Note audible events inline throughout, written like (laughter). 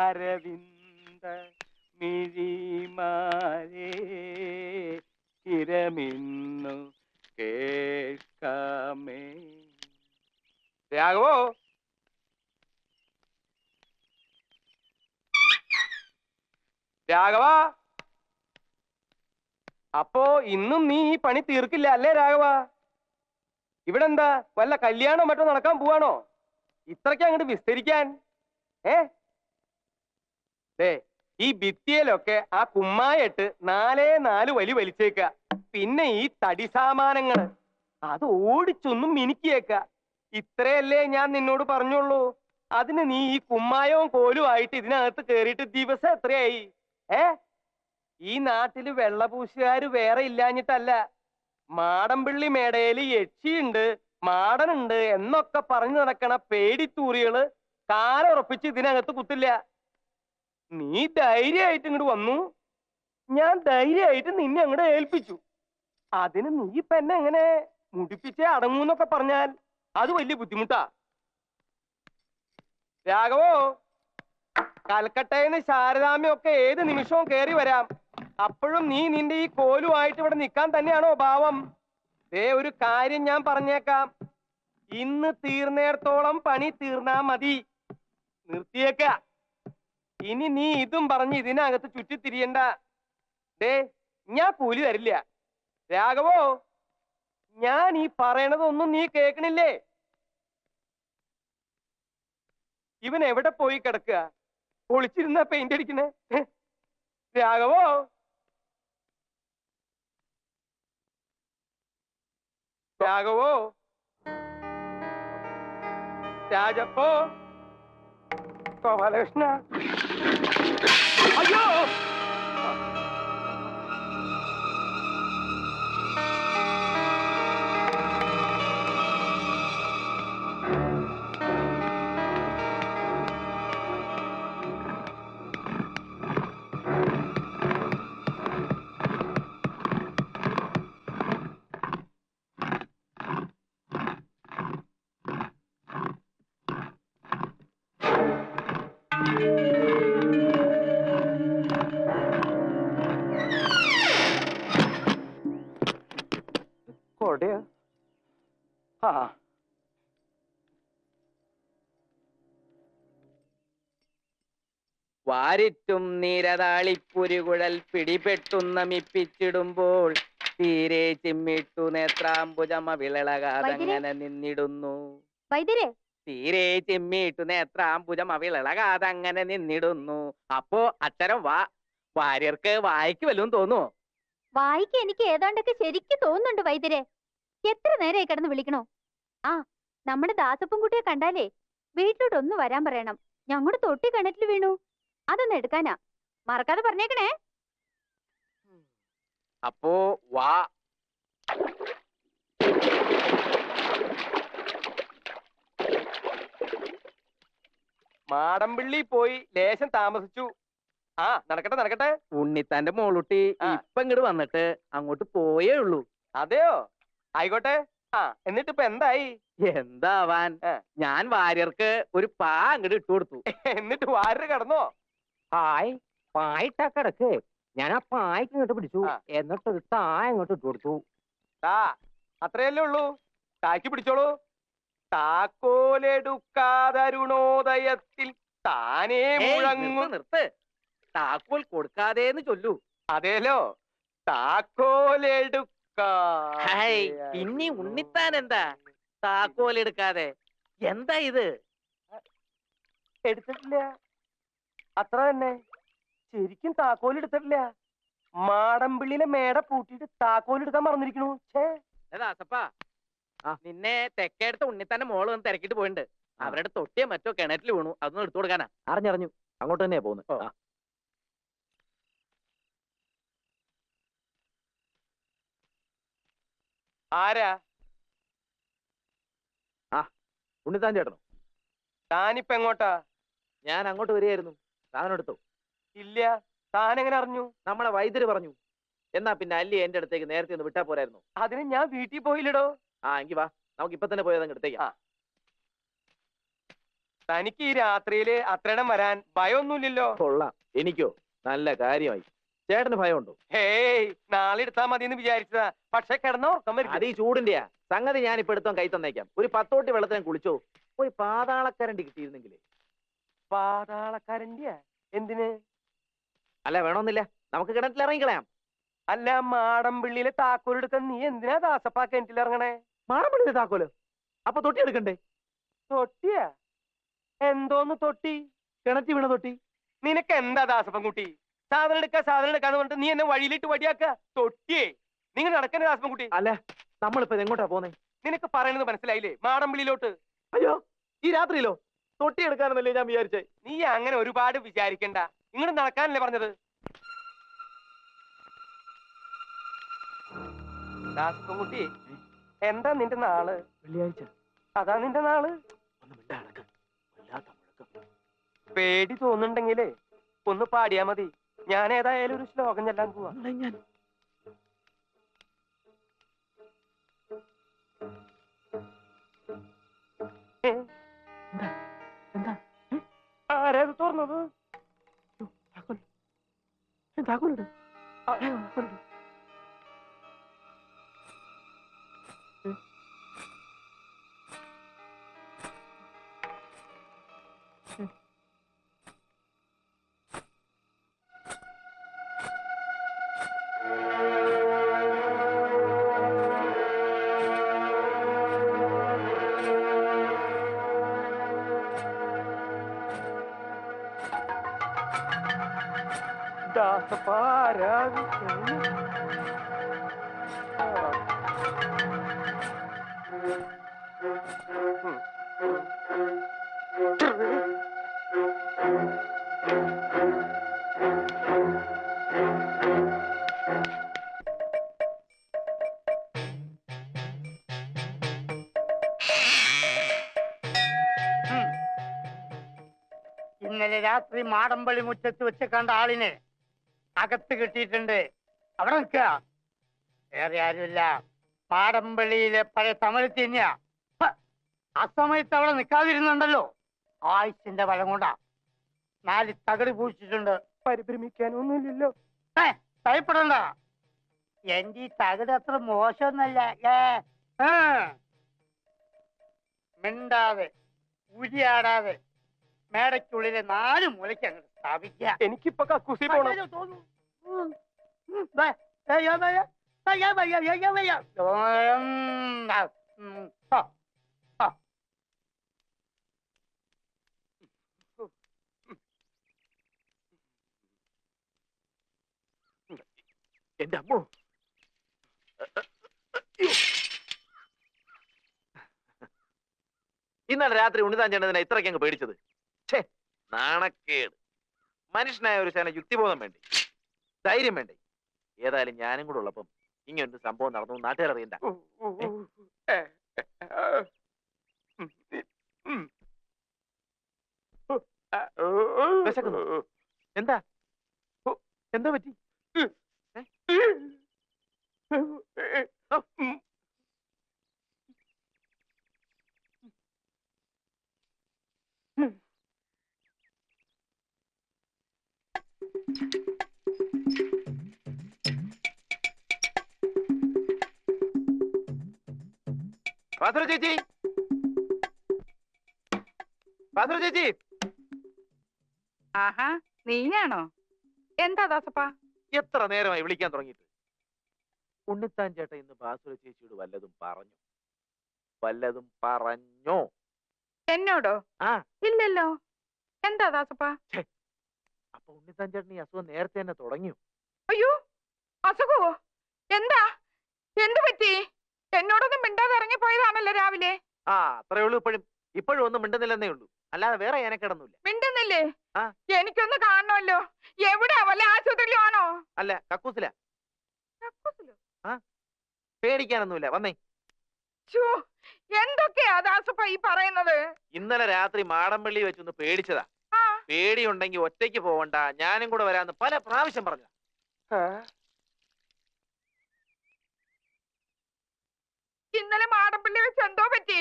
അരവിന്ദ മിഴിമാരേ ഇരമിന്നു കേൾക്കാമേ. രാഘവോ? രാഘവ? അപ്പോ ഇന്നും നീ ഈ പണി തീർക്കില്ല അല്ലേ രാഘവ? ഇവിടെ എന്താ വല്ല കല്യാണം മറ്റോ നടക്കാൻ പോവാണോ? ഇത്രയ്ക്ക് അങ്ങോട്ട് വിസ്തരിക്കാൻ ഏ? ദേ ഈ ഭിത്തിയിലൊക്കെ ആ കുമ്മായിട്ട് നാലേ നാല് വലി വലിച്ചേക്ക പിന്നെ ഈ തടി സാമാനങ്ങൾ. അത് ഓടിച്ചൊന്നും മിനുക്കിയേക്ക ഇത്രയല്ലേ ഞാൻ നിന്നോട് പറഞ്ഞുള്ളൂ. അതിന് നീ ഈ കുമ്മായവും കോലും ആയിട്ട് ഇതിനകത്ത് കേറിയിട്ട് ദിവസം എത്രയായി? ഏ? ഈ നാട്ടിൽ വെള്ളപൂശുകാര് വേറെ ഇല്ലാഞ്ഞിട്ടല്ല. മാടമ്പിള്ളി മേടയിൽ യക്ഷിയുണ്ട് മാടനുണ്ട് എന്നൊക്കെ പറഞ്ഞു നടക്കണ പേടിത്തൂറികൾ കാലുറപ്പിച്ച് ഇതിനകത്ത് കുത്തില്ല. നീ ധൈര്യമായിട്ട് ഇങ്ങോട്ട് വന്നു. ഞാൻ ധൈര്യമായിട്ട് നിന്നെ അങ്ങോട്ട് ഏൽപ്പിച്ചു. അതിന് നീ ഇപ്പൊ എന്നെ എങ്ങനെ മുടിപ്പിച്ചേ അടങ്ങൂന്നൊക്കെ പറഞ്ഞാൽ അത് വലിയ ബുദ്ധിമുട്ടാ. രാഘവോ കൽക്കട്ടയിന്ന് ശാരദാമ്യൊക്കെ ഏത് നിമിഷവും കേറി വരാം. അപ്പോഴും നീ നിന്റെ ഈ കോലുമായിട്ട് ഇവിടെ നിൽക്കാൻ തന്നെയാണോ ഭാവം? ദേ ഒരു കാര്യം ഞാൻ പറഞ്ഞേക്കാം. ഇന്ന് തീർന്നേടത്തോളം പണി തീർന്നാ മതി. നിർത്തിയേക്ക. ഇനി നീ ഇതും പറഞ്ഞ് ഇതിനകത്ത് ചുറ്റിത്തിരിയണ്ട. ദേ ഞാൻ കൂലി തരില്ല. രാഘവോ ഞാൻ ഈ പറയണതൊന്നും നീ കേക്കണില്ലേ ഇവൻ എവിടെ പോയി കിടക്കുക? ഒളിച്ചിരുന്ന പെയിന്റ് അടിക്കണേ. രാഘവോ. രാഘവോ. രാജപ്പോ. ഗോപാലകൃഷ്ണ അയ്യോ ആ. വാരിറ്റും നീരതാളിപ്പുരുകുഴൽ പിടിപെട്ടുന്ന മിപ്പിച്ചിടുമ്പോൾ തീരെ ചിമ്മിട്ടു നേത്രാംബുജമ വിളളകാതങ്ങനെ നിന്നിടുന്നു. വൈദ്യരെ. തീരെ ചിമ്മിട്ടു നേത്രാംബുജമ വിളളകാതങ്ങനെ നിന്നിടുന്നു. അപ്പോ അത്തരം വാ. വാര്യർക്ക് വായിക്കുവല്ലോ തോന്നുവോ? വായിക്ക എനിക്ക് ഏതാണ്ടൊക്കെ ശരിക്കും തോന്നുന്നുണ്ട് വൈദ്യരെ. എത്ര നേരമായി കിടന്ന് വിളിക്കണോ? ആ നമ്മുടെ ദാസപ്പും കുട്ടിയെ കണ്ടാലേ വീട്ടിലോട്ട് ഒന്ന് വരാൻ പറയണം. ഞങ്ങളുടെ തൊട്ടി കിണറ്റിൽ വീണു. അതൊന്ന് എടുക്കാനാ. മറക്കാതെ പറഞ്ഞേക്കണേ. അപ്പോ വാ. മാടമ്പിള്ളി പോയി ലേശം താമസിച്ചു. ആ നടക്കട്ടെ നടക്കട്ടെ. ഉണ്ണിത്താന്റെ മോളുട്ടി. ഇപ്പൊ ഇങ്ങോട്ട് വന്നിട്ട് അങ്ങോട്ട് പോയേ ഉള്ളൂ. അതെയോ? ആയിക്കോട്ടെ. ആ എന്നിട്ട് ഇപ്പൊ എന്തായി? എന്താവാൻ? ഞാൻ വാര്യർക്ക് ഒരു പാ അങ്ങോട്ട് ഇട്ടു കൊടുത്തു. (laughs) എന്നിട്ട് വാര്യർ കിടന്നോ? ഹായ് പായിട്ടാ കിടക്ക്. ഞാൻ ആ പായ്ക്ക് ഇങ്ങോട്ട് പിടിച്ചു. എന്നിട്ട് ഒരു താ അങ്ങോട്ട് ഇട്ടു കൊടുത്തു. താ അത്രയല്ലേ ഉള്ളൂ. താക്കി പിടിച്ചോളൂ. താക്കോലെടുക്കാതരുണോദയത്തിൽ താനേ മുഴങ്ങു മുഴങ്ങും. നിർത്ത്, താക്കോൽ കൊടുക്കാതെ എന്ന് ചൊല്ലൂ. അതേലോ? താക്കോലെടുക്കാ ഹായ് ഇനി ഉണ്ണിത്താൻ എന്താ താക്കോൽ എടുക്കാതെ എന്താ ഇത്? എടുത്തിട്ടില്ല. അത്ര തന്നെ. ശരിക്കും താക്കോൽ എടുത്തിട്ടില്ല മാടമ്പിള്ളിയിലെ മേട പൂട്ടിട്ട് താക്കോൽ എടുക്കാൻ മറന്നിരിക്കണു ദാസപ്പാ നിന്നെ തെക്കേടുത്ത ഉണ്ണിത്താന്റെ മോൾ വന്ന് തിരക്കിട്ട് പോയിട്ടുണ്ട് അവരുടെ തൊട്ടിയെ മറ്റോ കിണറ്റിൽ വീണു. അതൊന്നും എടുത്തു കൊടുക്കാനാ. അറിഞ്ഞറിഞ്ഞു അങ്ങോട്ട് തന്നെയാ പോകുന്നത്. ഓ. ആ ഉണ്ണിത്താൻ ചേട്ടനോ? താനിപ്പ എങ്ങോട്ടാ? ഞാൻ അങ്ങോട്ട് വരികയായിരുന്നു. എടുത്തു? ഇല്ല. താനെങ്ങനെ അറിഞ്ഞു? നമ്മളെ വൈദ്യര് പറഞ്ഞു. എന്നാ പിന്നെ അല്ലി എന്റെ അടുത്തേക്ക് നേരത്തെ ഒന്ന് വിട്ടാ പോരായിരുന്നു. അതിന് ഞാൻ വീട്ടിൽ പോയില്ലടോ. ആ എങ്കി വാ. നമുക്ക് ഇപ്പൊ തന്നെ പോയത് അങ്ങ് ആ. തനിക്ക് ഈ രാത്രിയിൽ അത്രയിടം വരാൻ ഭയമൊന്നുമില്ലല്ലോ കൊള്ളാം. എനിക്കോ? നല്ല കാര്യമായി. ചേട്ടന് ഭയമുണ്ടോ? ഹേയ് നാളെ എടുത്താ മതി എന്ന് വിചാരിച്ചതാ. പക്ഷെ കിടന്ന ഉറക്കം വരും. അത് ഈ ചൂടിന്റെയാ. സംഗതി ഞാൻ ഇപ്പൊ എടുത്തോ കൈ തന്നേക്കാം. ഒരു പത്തോട്ടി വെള്ളത്തിന് കുളിച്ചോ? പോയി പാതാളക്കരണ്ടി കിട്ടിയിരുന്നെങ്കിലേ. പാതാളക്കരണ്ടിയാ? എന്തിന്? അല്ല വേണമെന്നില്ല നമുക്ക് കിണറ്റിൽ ഇറങ്ങിക്കളയാം. അല്ല മാടമ്പിള്ളിയിലെ താക്കോലെടുക്കാൻ നീ എന്തിനാ ദാസപ്പാ കിണറ്റിലിറങ്ങണേ മാറപ്പെടുന്നത് താക്കോൽ? അപ്പൊ തൊട്ടി എടുക്കണ്ടേ? തൊട്ടിയാ? എന്തോന്ന് തൊട്ടി? കിണറ്റി വീണ തൊട്ടി. നിനക്ക് എന്താ ദാസപ്പൻ കുട്ടി സാധനം എടുക്ക സാധനം എടുക്കാന്ന് പറഞ്ഞിട്ട് നീ എന്നെ വഴിയിലിട്ട് വടിയാക്ക. തൊട്ടിയേ. നിങ്ങൾ നടക്കണേ ദാസപ്പൻ കുട്ടി അല്ല നമ്മളിപ്പോ എങ്ങോട്ടാ പോന്നെ? നിനക്ക് പറയുന്നത് മനസ്സിലായില്ലേ? മാടമ്പിളിയിലോട്ട് അയ്യോ ഈ രാത്രിയിലോ? തൊട്ടി എടുക്കാനെന്നല്ലേ ഞാൻ വിചാരിച്ചേ. നീ അങ്ങനെ ഒരുപാട് വിചാരിക്കണ്ട. ഇങ്ങോട്ട് നടക്കാനല്ലേ പറഞ്ഞത്. ദാസപ്പൻ എന്താ നിന്റെ നാൾ? വെള്ളിയാഴ്ച. അതാ നിന്റെ നാൾ. പേടി തോന്നുന്നുണ്ടെങ്കിലേ ഒന്ന് പാടിയാ മതി. ഞാൻ ഏതായാലും ഒരു ശ്ലോകം ചെല്ലാൻ പോവാ. ഞാൻ ഏ? എന്താ? ആരാ ഇത് തുറന്നത്? താക്കോൽ ഏ, ദാസപ്പാരാ ഇന്നലെ രാത്രി മാടമ്പള്ളി മുറ്റത്ത് വെച്ച് കണ്ട ആളിനെ അകത്ത് കിട്ടിയിട്ടുണ്ട്. അവിടെ നിൽക്കുക. വേറെ ആരുമില്ല. പാടമ്പള്ളിയിലെ പഴയ തമിഴ് തന്നെയാ. ആ സമയത്ത് അവിടെ നിൽക്കാതിരുന്നുണ്ടല്ലോ. ആയുസിന്റെ ഫലം കൊണ്ടാ. നാല് തകട് പൂച്ചിട്ടുണ്ട് പരിഭ്രമിക്കാനൊന്നുമില്ലല്ലോ. ഏ ഭയപ്പെടണ്ട. എന്റെ ഈ തകട് അത്ര മോശമൊന്നല്ല. ഏ. മിണ്ടാതെ ഉരിയാടാതെ മേടയ്ക്കുള്ളിലെ നാല് മൂലയ്ക്ക് അങ്ങോട്ട് എനിക്കിപ്പൊ കക്കൂസി പോണം. എന്റെ അമ്മോ ഇന്നലെ രാത്രി ഉണ്ണിതാൻ ചേട്ടനെ ഇത്രയ്ക്ക് അങ്ങ് പേടിച്ചത് ഛേ നാണക്കേട് മനുഷ്യനായ ഒരു ശേന യുക്തിബോധം വേണ്ടേ? ധൈര്യം വേണ്ടേ? ഏതായാലും ഞാനും കൂടെ ഉള്ളപ്പം ഇങ്ങനൊരു സംഭവം നടന്നു നാട്ടുകാർ അറിയണ്ട. എന്താ? എന്താ പറ്റി? പാത്ര ചേച്ചി. പാത്ര ചേച്ചി. ആഹാ നീയാണോ? എന്താ ദാസപ്പാ? എത്ര നേരമായി വിളിക്കാൻ തുടങ്ങിയിട്ട്? ഉണ്ണിത്താൻ ചേട്ടൻ ഇന്ന് ബാസുര ചേച്ചിയോട് വല്ലതും പറഞ്ഞു. വല്ലതും പറഞ്ഞോ? എന്നോടോ? ആ. ഇല്ലല്ലോ. എന്താ ദാസപ്പാ? അപ്പൊ ഉണ്ണിത്താൻ ചേട്ടൻ ഈ അസുഖം നേരത്തെ തന്നെ തുടങ്ങിയോ? അയ്യോ അസുഖവോ? എന്താ? എന്ത് പറ്റി? എന്നോടൊന്നും മിണ്ടാതെ ഇറങ്ങി ഇറങ്ങിപ്പോയതാണല്ലോ രാവിലെ. ആ അത്രേ ഉള്ളൂ ഇപ്പോഴും. ഇപ്പോഴും ഒന്നും മിണ്ടുന്നില്ലെന്നേ ഉള്ളൂ. അല്ലാതെ വേറെ കിടന്നില്ല മിണ്ടുന്നില്ലേ? ആ. എനിക്കൊന്ന് കാണണമല്ലോ. എവിടെയാ വല്ല ആശുപത്രിയിലാണോ? അല്ല കക്കൂസില. പേടിക്കാനൊന്നുമില്ല. വന്നേ. ഛോ, എന്തൊക്കെയാ ദാസപ്പ ഈ പറയുന്നത്? ഇന്നലെ രാത്രി മാടമ്പള്ളി വെച്ചൊന്ന് പേടിച്ചതാ. ആ. പേടിയുണ്ടെങ്കിൽ ഒറ്റയ്ക്ക് പോവണ്ട. ഞാനും കൂടെ വരാന്ന് പല പ്രാവശ്യം പറഞ്ഞു ഇന്നലെ മാടപ്പള്ളി വെച്ച് എന്തോ പറ്റി?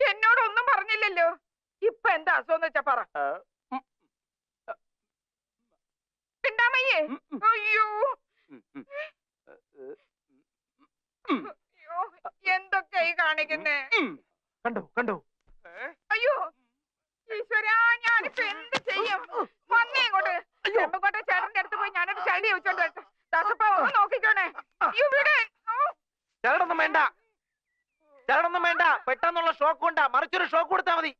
എന്നോടൊന്നും പറഞ്ഞില്ലല്ലോ. ഇപ്പൊ എന്താ അസുഖം വെച്ചാ പറ. ഉം, അയ്യോ. എന്തൊക്കെ ഈ കാണിക്കുന്നേ? കണ്ടോ കണ്ടോ? അയ്യോ. ഈശ്വരാ ഞാനിപ്പോ എന്ത് ചെയ്യും? വന്നേ ഇങ്ങോട്ട്. ചെമ്പക്കോട്ടെ ചേട്ടന്റെ അടുത്ത് പോയി ഞാനൊരു ചളി വെച്ചോണ്ട്. ദാസപ്പ ഒന്ന് നോക്കിക്കോണേ. അയ്യോ ഇവിടെ ചരടൊന്നും വേണ്ട. ചരടൊന്നും വേണ്ട. പെട്ടെന്നുള്ള ഷോക്ക് കൊണ്ടാ. മറിച്ചൊരു ഷോക്ക് കൊടുത്താ മതി.